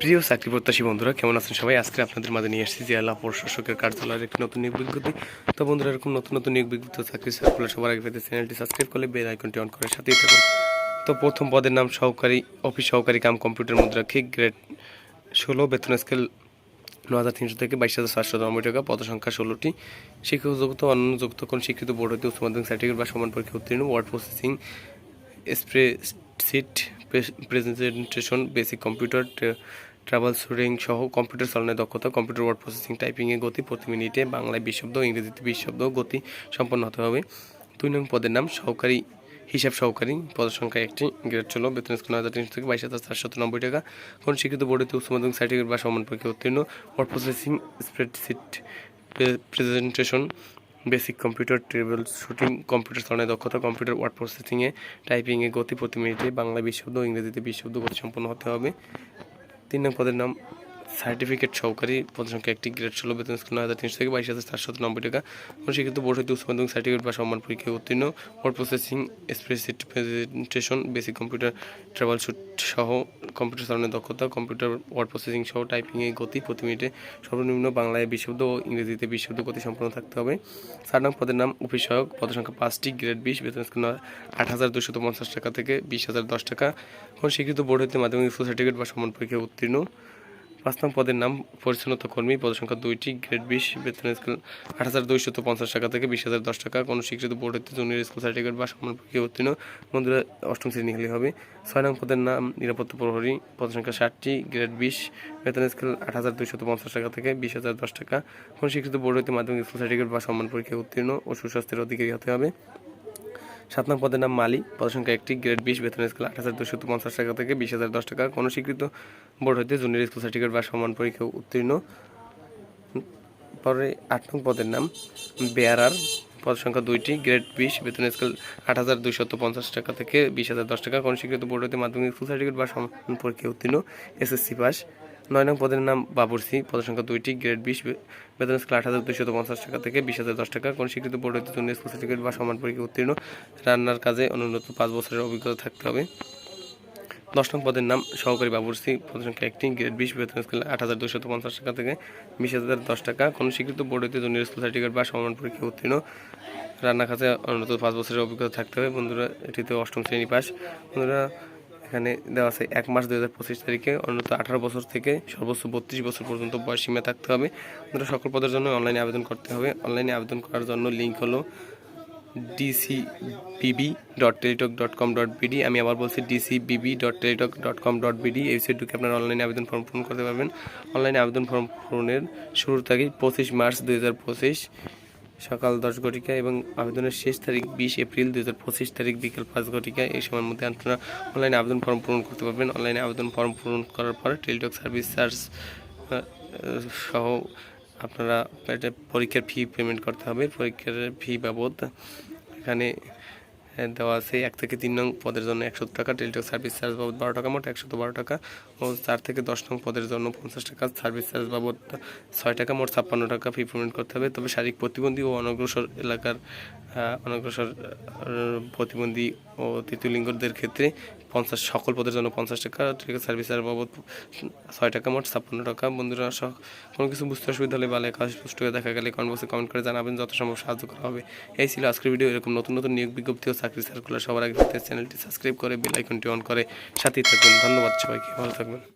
প্রিয় চাকরি প্রত্যাশী বন্ধুরা, কেমন আছেন সবাই? আজকে আপনাদের মাঝে নিয়ে এসেছি জেলা প্রশাসকের কার্যালয়ের একটি নতুন নিয়োগ বিজ্ঞপ্তি। তো বন্ধুরা, এরকম নতুন নতুন নিয়োগ বিজ্ঞপ্তি চাকরি সার্কুলার সবার আগে পেতে চ্যানেলটি সাবস্ক্রাইব করলে বেল আইকনটি অন করে সাথেই থাকুন। তো প্রথম পদের নাম সহকারী অফিস সহকারী কাম কম্পিউটার মুদ্রা মুদ্রাক্ষী গ্রেড ষোলো, বেতন স্কেল ন হাজার তিনশো থেকে বাইশ হাজার সাতশো নব্বই টাকা পদ সংখ্যা ষোলোটি। শিক্ষকযুক্ত অন্য যুক্ত কোন স্বীকৃত বোর্ড হতে উচ্চ মাধ্যমিক সার্টিফিকেট বা সমান পরীক্ষা উত্তীর্ণ word processing spreadsheet presentation basic computer trouble shooting সহ কম্পিউটার চালানোর দক্ষতা কম্পিউটার ওয়ার্ড প্রসেসিং টাইপিংয়ের গতি, প্রতি মিনিটে বাংলায় বিশ শব্দ, ইংরেজিতে বিশ শব্দ, গতি সম্পন্ন হতে হবে। দুই নং পদের নাম, সহকারী, হিসাব সহকারী, পদের সংখ্যা একটি গ্রেড ছিল বেতন স্কুল হাজার তিনশো থেকে বাইশ হাজার চারশো নব্বই টাকা। কোন শিক্ষিত বোর্ডেতে উচ্চ মাধ্যমিক সার্টিফিকেট বা সমান পরীক্ষা উত্তীর্ণ। Word processing spreadsheet presentation basic computer trouble shooting computer চালানোর দক্ষতা কম্পিউটার ওয়ার্ড প্রসেসিংয়ে টাইপিংয়ে গতি প্রতি মিনিটে বাংলা বিশ্ব ইংরেজিতে বিশ্ব গতি সম্পন্ন হতে হবে। তিন নং পদের নাম সার্টিফিকেট সহকারী পদ সংখ্যা একটি গ্রেড ষোলো, বেতন স্কুল নয় হাজার তিনশো থেকে বাইশ হাজার চারশো নব্বই টাকা। কোন শিক্ষিত বোর্ড হইতে উচ্চ মাধ্যমিক সার্টিফিকেট বা সম্মান পরীক্ষায় উত্তীর্ণ। Word processing spreadsheet presentation basic computer trouble shoot সহ কম্পিউটার চালানোর দক্ষতা কম্পিউটার ওয়ার্ড প্রসেসিং সহ টাইপিংয়ে গতি প্রতি মিনিটে সর্বনিম্ন বাংলায় বিশ শব্দ ও ইংরেজিতে বিশ শব্দ গতি সম্পন্ন থাকতে হবে। চার নং পদের নাম অফিস সহায়ক। পদ সংখ্যা পাঁচটি, গ্রেড বিশ, বেতন স্কেল আট হাজার দুশত পঞ্চাশ টাকা থেকে বিশ হাজার দশ টাকা। কোন স্বীকৃত বোর্ড হতে মাধ্যমিক স্কুল সার্টিফিকেট বা সমান পরীক্ষায় উত্তীর্ণ। পাঁচ নং পদের নাম পরিচ্ছন্নতা কর্মী পদ সংখ্যা দুইটি, গ্রেড বিশ, বেতন স্কেল আট হাজার দুইশত পঞ্চাশ টাকা থেকে বিশ হাজার দশ টাকা, কোনো স্বীকৃত বোর্ড হতে জুনিয়র স্কুল সার্টিফিকেট বা সমান পরীক্ষায় উত্তীর্ণ। বন্ধুরা, অষ্টম শ্রেণি হলে হবে। ছয় নং পদের নাম নিরাপত্তা প্রহরী পদ সংখ্যা ষাটটি, গ্রেড বিশ, বেতন স্কেল আট হাজার দুইশত পঞ্চাশ টাকা থেকে বিশ হাজার দশ টাকা। কোনো স্বীকৃত বোর্ড হতে মাধ্যমিক স্কুল সার্টিফিকেট বা সমান পরীক্ষায় উত্তীর্ণ ও সুস্বাস্থ্যের অধিকারী হতে হবে। সাত নং পদের নাম মালি। পদ সংখ্যা একটি গ্রেড বিশ, বেতন স্কেল আট হাজার দুশো পঞ্চাশ টাকা থেকে বিশ হাজার দশ টাকা। কোনো স্বীকৃত বোর্ড হইতে জুনিয়র স্কুল সার্টিফিকেট বা সমান পরীক্ষা উত্তীর্ণ। পরে আট নং পদের নাম বেয়ারার। পদ সংখ্যা দুইটি গ্রেড বিশ, বেতন স্কেল আট হাজার দুইশত পঞ্চাশ টাকা থেকে বিশ হাজার দশ টাকা। কোনো স্বীকৃত বোর্ড হতে মাধ্যমিক স্কুল সার্টিফিকেট বা সমান পরীক্ষা উত্তীর্ণ। এসএসসি পাস নয় নং পদের নাম বাবুরসি পদ সংখ্যা দুইটি, গ্রেড বিশ বেতন স্কেল আট হাজার দুইশত পঞ্চাশ টাকা থেকে বিশ হাজার দশ টাকা। কোন স্বীকৃত বোর্ড হতে জুনিয়র স্কুল সার্টিফিকেট বা সমান পরীক্ষা উত্তীর্ণ। রান্নার কাজে অনুন্নত পাঁচ বছরের অভিজ্ঞতা থাকতে হবে। দশ নং পদের নাম সহকারী বাবুরসি পদ সংখ্যা একটি, গ্রেড বিশ, বেতন স্কেল আট হাজার দুশত পঞ্চাশ টাকা থেকে বিশ হাজার দশ টাকা। কোনো স্বীকৃত বোর্ড হতে জুনিয়র স্কুল সার্টিফিকেট বা সমান পরীক্ষা উত্তীর্ণ। রান্না কাজে অন্তত পাঁচ বছরের অভিজ্ঞতা থাকতে হবে। বন্ধুরা, এটিতে অষ্টম শ্রেণি পাস বন্ধুরা এখানে দেওয়া আছে এক মাস দুই হাজার পঁচিশ তারিখে অন্তত আঠারো বছর থেকে সর্বোচ্চ বত্রিশ বছর পর্যন্ত বয়স সীমা থাকতে হবে। বন্ধুরা সকল পদের জন্য অনলাইনে আবেদন করতে হবে। অনলাইনে আবেদন করার জন্য লিঙ্ক হলো DCBB dot Teletalk dot com dot BD আমি আবার বলছি DCBB dot Teletalk dot com dot BD এই ওয়েবসাইট ঢুকে আপনারা অনলাইনে আবেদন ফর্ম পূরণ করতে পারবেন। অনলাইনে আবেদন ফর্ম পূরণের শুরুর তারিখ পঁচিশ মার্চ দুই হাজার পঁচিশ। সকাল দশ ঘটিকা এবং আবেদনের শেষ তারিখ বিশ এপ্রিল দু হাজার পঁচিশ তারিখ বিকেল পাঁচ ঘটিকা। এই সময়ের মধ্যে আপনারা অনলাইনে আবেদন ফর্ম পূরণ করতে পারবেন। অনলাইনে আবেদন ফর্ম পূরণ করার পর টেলিটক সার্ভিস চার্জ সহ আপনারা পরীক্ষার ফি পেমেন্ট করতে হবে। পরীক্ষার ফি বাবদ এখানে দেওয়া আছে এক থেকে তিন নং পদের জন্য একশো টাকা। টেলিটক সার্ভিস চার্জ বাবদ বারো টাকা, মোট একশো বারো টাকা। ও চার থেকে দশ নং পদের জন্য পঞ্চাশ টাকা সার্ভিস চার্জ বাবদ ছয় টাকা, মোট ছাপ্পান্ন টাকা ফি পেমেন্ট করতে হবে। তবে শারীরিক প্রতিবন্ধী ও অনগ্রসর এলাকার অনগ্রসর প্রতিবন্ধী ও তৃতীয় লিঙ্গদের ক্ষেত্রে পঞ্চাশ, সকল পদের জন্য পঞ্চাশ টাকা টেলিটক সার্ভিস চার্জ বাবদ ছয় টাকা মোট, ছাপ্পান্ন টাকা। বন্ধুরা, সহ কোনো কিছু বুঝতে অসুবিধা হলে বা লেখা স্পষ্ট হয়ে দেখা গেলে কমেন্ট বক্সে কমেন্ট করে জানাবেন, যত সম্ভব সাহায্য করা হবে। এই ছিল আজকের ভিডিও এরকম নতুন নতুন নিয়োগ বিজ্ঞপ্তি ও চাকরি সার্কুলার সবার আগে চ্যানেলটি সাবস্ক্রাইব করে বেল আইকনটি অন করে। সাথেই থাকবেন ধন্যবাদ সবাইকে। ভালো থাকবেন।